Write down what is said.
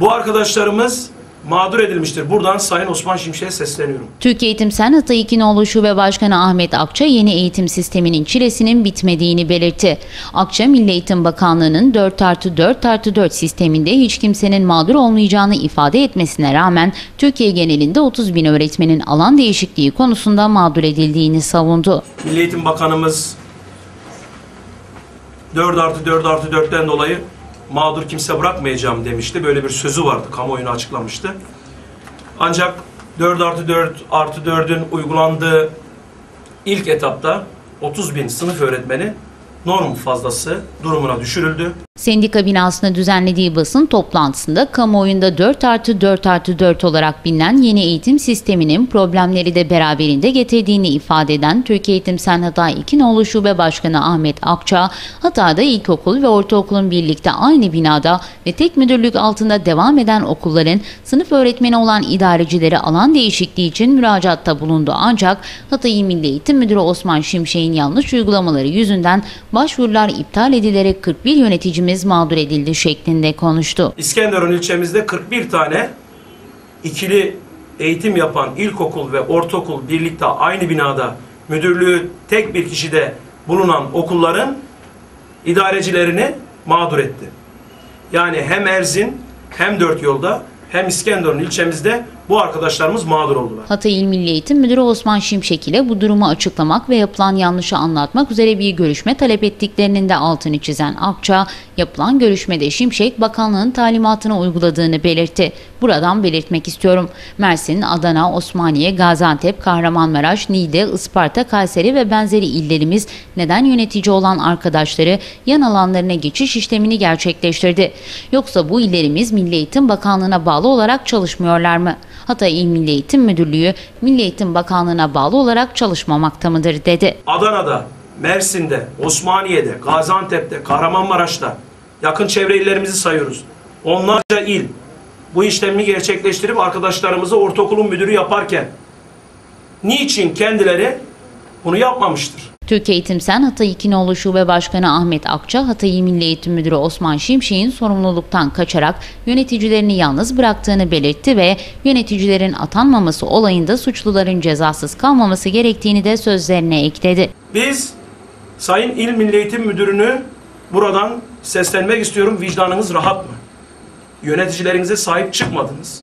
Bu arkadaşlarımız mağdur edilmiştir. Buradan Sayın Osman Şimşek'e sesleniyorum. Türkiye Eğitim Sen Hatay İkinoğlu Şube Başkanı Ahmet Akça yeni eğitim sisteminin çilesinin bitmediğini belirtti. Akça Milli Eğitim Bakanlığı'nın 4 artı 4 artı 4 sisteminde hiç kimsenin mağdur olmayacağını ifade etmesine rağmen Türkiye genelinde 30 bin öğretmenin alan değişikliği konusunda mağdur edildiğini savundu. Milli Eğitim Bakanımız 4 artı 4 artı 4'ten dolayı mağdur kimse bırakmayacağım demişti. Böyle bir sözü vardı. Kamuoyuna açıklamıştı. Ancak 4 artı 4 artı 4'ün uygulandığı ilk etapta 30 bin sınıf öğretmeni norm fazlası durumuna düşürüldü. Sendika binasında düzenlediği basın toplantısında kamuoyunda 4 artı 4 artı 4 olarak bilinen yeni eğitim sisteminin problemleri de beraberinde getirdiğini ifade eden Türkiye Eğitim Sen Hatay İkinoğlu Şube Başkanı Ahmet Akça, Hatay'da ilkokul ve ortaokulun birlikte aynı binada ve tek müdürlük altında devam eden okulların sınıf öğretmeni olan idarecilere alan değişikliği için müracaatta bulundu. Ancak Hatay İl Milli Eğitim Müdürü Osman Şimşek'in yanlış uygulamaları yüzünden başvurular iptal edilerek 41 yöneticimiz mağdur edildi şeklinde konuştu. İskenderun ilçemizde 41 tane ikili eğitim yapan ilkokul ve ortaokul birlikte aynı binada müdürlüğü tek bir kişide bulunan okulların idarecilerini mağdur etti. Yani hem Erzin hem Dört Yolda hem İskenderun ilçemizde bu arkadaşlarımız mağdur oldular. Hatay İl Milli Eğitim Müdürü Osman Şimşek ile bu durumu açıklamak ve yapılan yanlışı anlatmak üzere bir görüşme talep ettiklerinin de altını çizen Akça, yapılan görüşmede Şimşek bakanlığın talimatını uyguladığını belirtti. Buradan belirtmek istiyorum. Mersin, Adana, Osmaniye, Gaziantep, Kahramanmaraş, Niğde, Isparta, Kayseri ve benzeri illerimiz neden yönetici olan arkadaşları yan alanlarına geçiş işlemini gerçekleştirdi. Yoksa bu illerimiz Milli Eğitim Bakanlığı'na bağlı olarak çalışmıyorlar mı? Hatay İl Milli Eğitim Müdürlüğü Milli Eğitim Bakanlığı'na bağlı olarak çalışmamakta mıdır dedi. Adana'da, Mersin'de, Osmaniye'de, Gaziantep'te, Kahramanmaraş'ta yakın çevre illerimizi sayıyoruz. Onlarca il bu işlemi gerçekleştirip arkadaşlarımızı ortaokulun müdürü yaparken niçin kendileri bunu yapmamıştır? Türkiye Eğitim Sen Hatay İkinoğlu Şube Başkanı Ahmet Akça, Hatay İl Milli Eğitim Müdürü Osman Şimşek'in sorumluluktan kaçarak yöneticilerini yalnız bıraktığını belirtti ve yöneticilerin atanmaması olayında suçluların cezasız kalmaması gerektiğini de sözlerine ekledi. Biz Sayın İl Milli Eğitim Müdürünü buradan seslenmek istiyorum. Vicdanınız rahat mı? Yöneticilerinize sahip çıkmadınız.